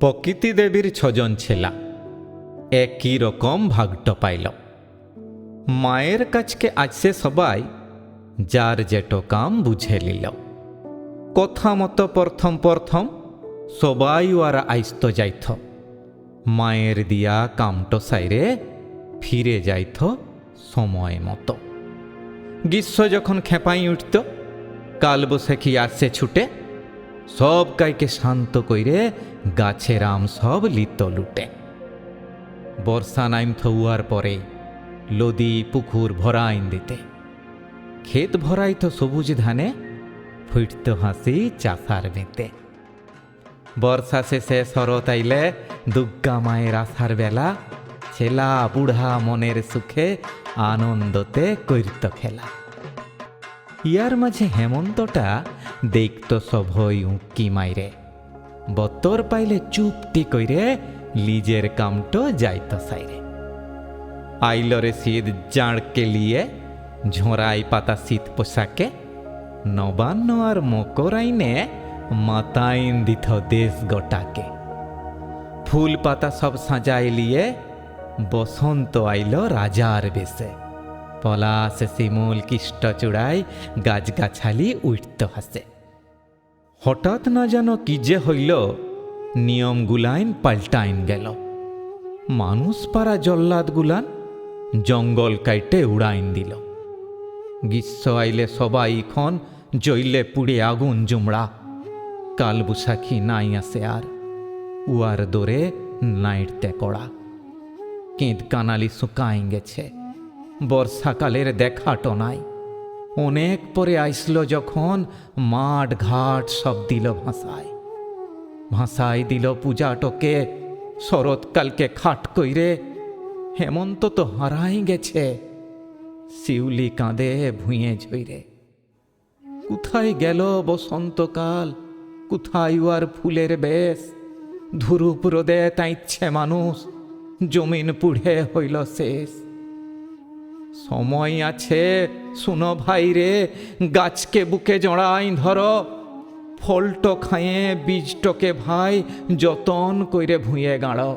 প্রকৃতি দেবীর ছজন ছেলা। একই রকম ভাগট পাইল মায়ের কাছকে আসছে সবাই যার যেটো কাম বুঝে নিল। কথা মতো প্রথম প্রথম সবাই ওরা আইস্ত যাইথ। মায়ের দিয়া কামটো সাইরে ফিরে যাইথ সময় মতো। গ্রীষ্ম যখন খেপাই উঠত কালবৈশাখী আসছে ছুটে? সব কাইকে শান্ত কইরে গাছের আম সব লিত লুটে। বর্ষা নাইম থউয়ার পরে লদি পুকুর ভরাইন দিতে। ক্ষেত ভরাই তো সবুজ ধানে ফুটত হাসি চাষার বেতে বর্ষা শেষে শরৎ আইলে দুর্গা মায়ের আসার বেলা, ছেলা বুড়া মনের সুখে আনন্দতে কইরত খেলা। ইয়ার মাঝে হেমন্তটা দেখত সভই উঁকি মাইরে। বতর পাইলে চুপটি কইরে লিজের কামটো যাইত সাইরে। আইলরে শীত জাঁড়কে লিয়ে ঝোড়াই পাতা শীত পোশাকে নবান্ন আর মকর আইনে মাতাইন দিথ দেশ গোটাকে। ফুল পাতা সব সাজাই লিয়ে বসন্ত আইল রাজার বেশে। পলাশ শিমুল কিষ্ট চূড়াই গাছগাছালি উঠত হাসে। হঠাৎ না যেন কি যে হইল, নিয়ম গুলাইন পাল্টাইন গেল। মানুষ পারা জল্লাদ গুলান জঙ্গল কাইটে উড়াইন দিল। গ্রীষ্ম আইলে সবাই খন জইলে পুড়ে আগুন জুমড়া। কালবৈশাখী নাই আসে আর, উয়ার দোরে নাইটতে কড়া। কেঁদ কানালি শুকাই গেছে। বর্ষাকালের দেখাটো নাই। অনেক পরে আইসল যখন মাঠ ঘাট সব দিল ভাষায় ভাষায় দিল পূজাটকে, শরৎকালকে খাট কইরে, হেমন্ত তো হারাই গেছে, শিউলি কাঁদে ভুঁয়ে ঝইরে। কোথায় গেল বসন্তকাল, কোথায় উয়ার ফুলের বেশ? ধুরুপ রোদে তাইচ্ছে মানুষ, জমিন পুড়ে হইল শেষ। সময় আছে, শুনো ভাই রে, গাছকে বুকে জড়াই ধরো। ফলটো খায়ে, বীজটকে ভাই, যতন কইরে ভুঁয়ে গাড়।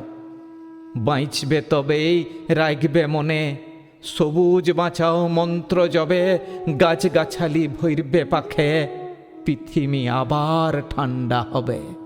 বাঁচবে তবেই রাখবে মনে, সবুজ বাঁচাও মন্ত্র জবে, গাছগাছালি ভৈরবে পাখে, পৃথিবী আবার ঠান্ডা হবে।